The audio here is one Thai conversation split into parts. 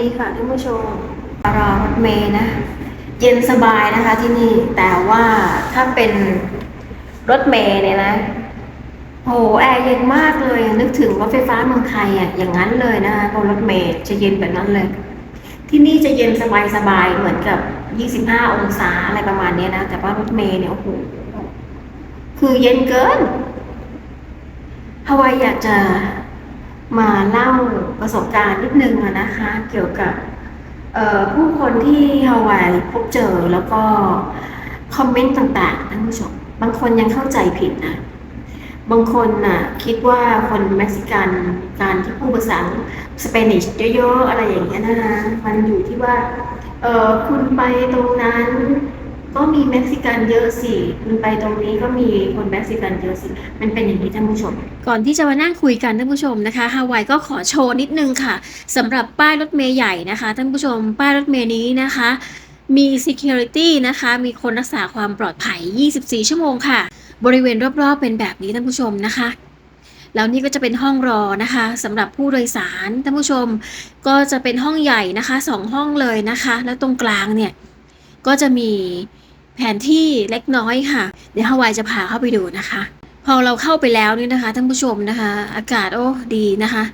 ดีค่ะท่านผู้ชมรอรถเมย์นะ เย็นสบายนะคะที่นี่แต่ว่าถ้าเป็นรถเมย์เนี่ยนะโหแอร์เย็นมากเลยนึกถึงรถไฟฟ้าเมืองไทยอะอย่างนั้นเลยนะคะบนรถเมย์จะเย็นแบบนั้นเลย ที่นี่จะเย็นสบายสบายๆเหมือนกับ 25 องศาอะไรประมาณนี้นะแต่ว่ารถเมย์เนี่ยโอ้โหคือเย็นเกินฮาวายอยากจะ มาเล่าประสบการณ์นิดนึงนะคะ เกี่ยวกับผู้คนที่ฮาวายพบเจอแล้วก็คอมเมนต์ต่างๆท่านผู้ชมบางคนยังเข้าใจผิดนะบางคนน่ะคิดว่าคนเม็กซิกันการที่พูดภาษาสเปนิชเยอะๆอะไรอย่างเงี้ยนะคะมันอยู่ที่ว่าเออคุณไปตรงนั้น ก็มีเม็กซิกันเยอะสิคุณไปตรงนี้ก็มีคนเม็กซิกันเยอะสิ มันเป็นอย่างนี้ท่านผู้ชม ก่อนที่จะมานั่งคุยกันท่านผู้ชมนะคะฮาวายก็ขอโชว์นิดนึงค่ะสำหรับป้ายรถเมย์ใหญ่นะคะท่านผู้ชม ป้ายรถเมย์นี้นะคะมี security นะคะ มีคนรักษาความปลอดภัย 24 ชั่วโมงค่ะ บริเวณรอบๆ เป็นแบบนี้ท่านผู้ชมนะคะ แล้วนี่ก็จะเป็นห้องรอนะคะสำหรับผู้โดยสารท่านผู้ชม ก็จะเป็นห้องใหญ่นะคะสองห้องเลยนะคะ แล้วตรงกลางเนี่ย ก็จะมีแผนที่เล็กน้อยค่ะ เดี๋ยวฮาวายจะพาเข้าไปดูนะคะ พอเราเข้าไปแล้วนี่นะคะท่านผู้ชมนะคะ อากาศโอ้ดีนะคะ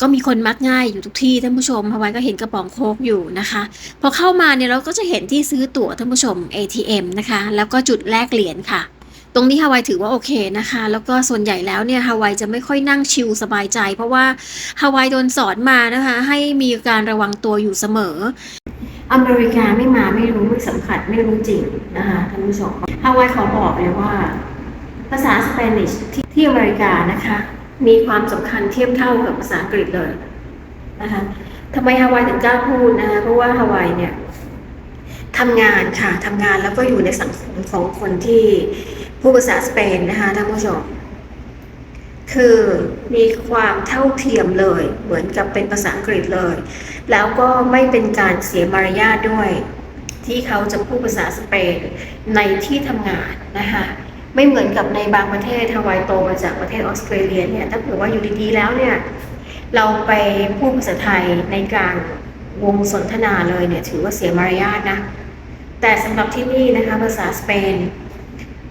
ก็มีคนมักง่ายอยู่ทุกที่ท่านผู้ชมฮาวายก็เห็นกระป๋องโคกอยู่นะคะ พอเข้ามาเนี่ยเราก็จะเห็นที่ซื้อตั๋วท่านผู้ชม ATM นะคะ แล้วก็จุดแลกเหรียญค่ะตรงนี้ฮาวายถือว่าโอเคนะคะ แล้วก็ส่วนใหญ่แล้วเนี่ยฮาวายจะไม่ค่อยนั่งชิลสบายใจ เพราะว่าฮาวายโดนสอนมานะคะ ให้มีการระวังตัวอยู่เสมอ อเมริกาไม่มาไม่รู้ไม่สัมผัสไม่รู้จริงนะคะท่านผู้ชมฮาวายขอบอกเลยว่า ภาษาสเปนิชที่ที่อเมริกานะคะ มีความสำคัญเทียบเท่ากับภาษาอังกฤษเลยนะคะทำไมฮาวายถึงกล้าพูดนะคะเพราะว่าฮาวายเนี่ยทำงานค่ะทำงานแล้วก็อยู่ในสังคมของคนที่พูดภาษาสเปนนะคะท่านผู้ชม คือมีความเท่าเทียมเลย เหมือนกับเป็นภาษาอังกฤษเลย แล้วก็ไม่เป็นการเสียมารยาทด้วย ที่เขาจะพูดภาษาสเปนในที่ทำงานนะคะไม่เหมือนกับในบางประเทศฮาวายโตมาจากประเทศออสเตรเลียเนี่ยถ้าเผื่อว่าอยู่ดีๆแล้วเนี่ยเราไปพูดภาษาไทยในกลางวงสนทนาเลยเนี่ยถือว่าเสียมารยาทนะ แต่สำหรับที่นี่นะคะภาษาสเปน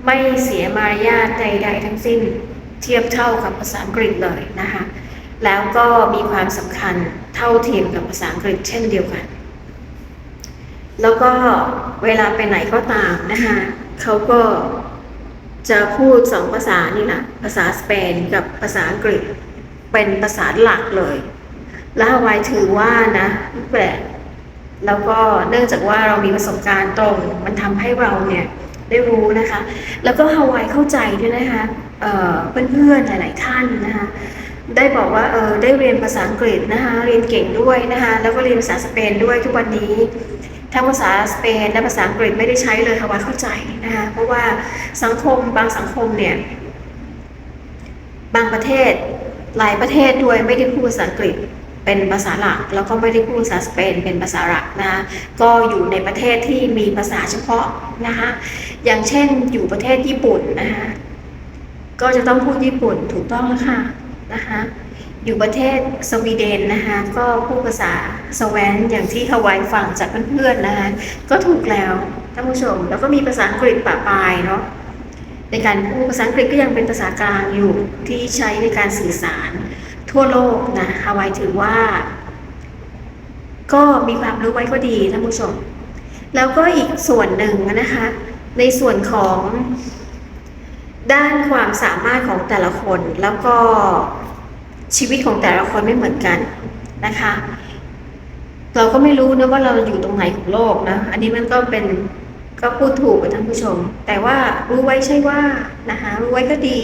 ไม่เสียมารยาทใดๆทั้งสิ้น เทียบเท่ากับภาษาอังกฤษเลยนะคะแล้วก็มีความสำคัญเท่าเทียมกับภาษาอังกฤษเช่นเดียวกัน แล้วก็เวลาไปไหนก็ตามนะคะเขาก็จะพูดสองภาษานี่แหละภาษาสเปนกับภาษาอังกฤษเป็นภาษาหลักเลย แล้วฮาวายถือว่านะแปลกแล้วก็เนื่องจากว่าเรามีประสบการณ์ตรง มันทำให้เราเนี่ยได้รู้นะคะ แล้วก็ฮาวายเข้าใจด้วยนะคะ เเพื่อนๆหลาย ๆ ท่านนะคะได้บอกว่าเออได้เรียนภาษาอังกฤษนะคะเรียนเก่งด้วยนะคะแล้วก็เรียนภาษาสเปนด้วยทุกวันนี้ทั้งภาษาสเปนและภาษาอังกฤษไม่ได้ใช้เลยค่ะว่าเข้าใจนะคะเพราะว่าสังคมบางสังคมเนี่ยบางประเทศหลายประเทศด้วยไม่ได้พูดภาษาอังกฤษเป็นภาษาหลัก แล้วก็ไม่ได้พูดภาษาสเปนเป็นภาษาหลักนะคะก็อยู่ในประเทศที่มีภาษาเฉพาะนะคะอย่างเช่นอยู่ประเทศญี่ปุ่นนะคะ ก็จะต้องพูดญี่ปุ่นถูกต้องแล้วค่ะนะคะอยู่ประเทศสวีเดนนะคะก็พูดภาษาสแวนอย่างที่ฮาวายฟังจากเพื่อนๆนะคะก็ถูกแล้วท่านผู้ชม แล้วก็มีภาษาอังกฤษปะปายเนาะในการพูดภาษาอังกฤษก็ยังเป็นภาษากลางอยู่ที่ใช้ในการสื่อสารทั่วโลกนะฮาวายถือว่า ก็มีความรู้ไว้ก็ดีท่านผู้ชม แล้วก็อีกส่วนหนึ่งนะคะ ในส่วนของ ด้านความสามารถของแต่ละคนแล้วก็ชีวิตของแต่ละคนไม่เหมือนกันนะคะ เราก็ไม่รู้นะว่าเราอยู่ตรงไหนของโลกนะ อันนี้มันก็เป็นก็พูดถูกกับท่านผู้ชม แต่ว่ารู้ไว้ใช่ว่านะคะรู้ไว้ก็ดี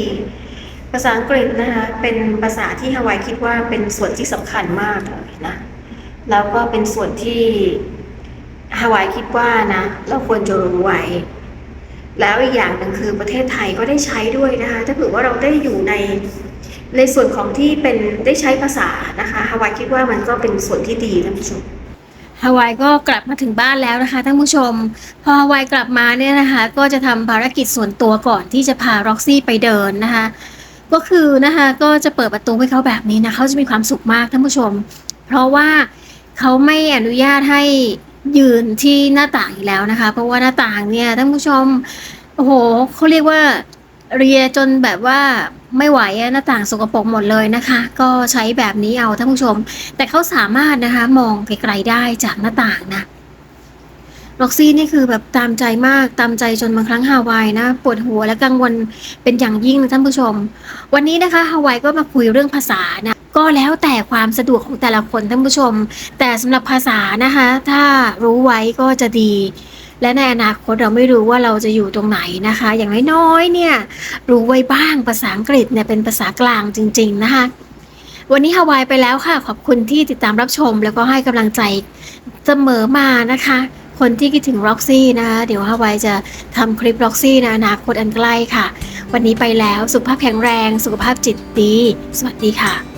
ภาษาอังกฤษนะคะเป็นภาษาที่ฮาวายคิดว่าเป็นส่วนที่สำคัญมากเลยนะแล้วก็เป็นส่วนที่ฮาวายคิดว่านะเราควรจะรู้ไว้ แล้วอีกอย่างหนึ่งคือประเทศไทยก็ได้ใช้ด้วยนะคะถ้าเผื่อว่าเราได้อยู่ในในส่วนของที่เป็นได้ใช้ภาษานะคะฮาวายคิดว่ามันก็เป็นส่วนที่ดีท่านผู้ชมฮาวายก็กลับมาถึงบ้านแล้วนะคะท่านผู้ชม พอฮาวายกลับมาเนี่ยนะคะ ก็จะทำภารกิจส่วนตัวก่อนที่จะพาร็อกซี่ไปเดินนะคะ ก็คือนะคะก็จะเปิดประตูให้เขาแบบนี้นะเขาจะมีความสุขมากท่านผู้ชม เพราะว่าเขาไม่อนุญาตให้ ยืนที่หน้าต่างอีกแล้วนะคะ เพราะว่าหน้าต่างเนี่ยท่านผู้ชมโอ้โหเขาเรียกว่าเรียจนแบบว่าไม่ไหวอะหน้าต่างสกปรกหมดเลยนะคะ ก็ใช้แบบนี้เอาท่านผู้ชม แต่เขาสามารถนะคะมองไกลๆได้จากหน้าต่างนะ ล็อกซี่นี่คือแบบตามใจมากตามใจจนบางครั้งฮาวายนะปวดหัวและกังวลเป็นอย่างยิ่งนะท่านผู้ชม วันนี้นะคะฮาวายก็มาคุยเรื่องภาษานะก็แล้วแต่ความสะดวกของแต่ละคนท่านผู้ชม แต่สำหรับภาษานะคะ ถ้ารู้ไว้ก็จะดี และในอนาคตเราไม่รู้ว่าเราจะอยู่ตรงไหนนะคะ อย่างน้อยๆเนี่ยรู้ไว้บ้างภาษาอังกฤษเนี่ยเป็นภาษากลางจริง ๆนะคะวันนี้ฮาวายไปแล้วค่ะ ขอบคุณที่ติดตามรับชม แล้วก็ให้กำลังใจเสมอมานะคะ คนที่คิดถึง Roxy นะคะเดี๋ยวฮาวายจะทำคลิปล็อกซี่นอนาคตอันใกล้ค่ะ วันนี้ไปแล้วสุขภาพแข็งแรง สุขภาพจิตดี สวัสดีค่ะ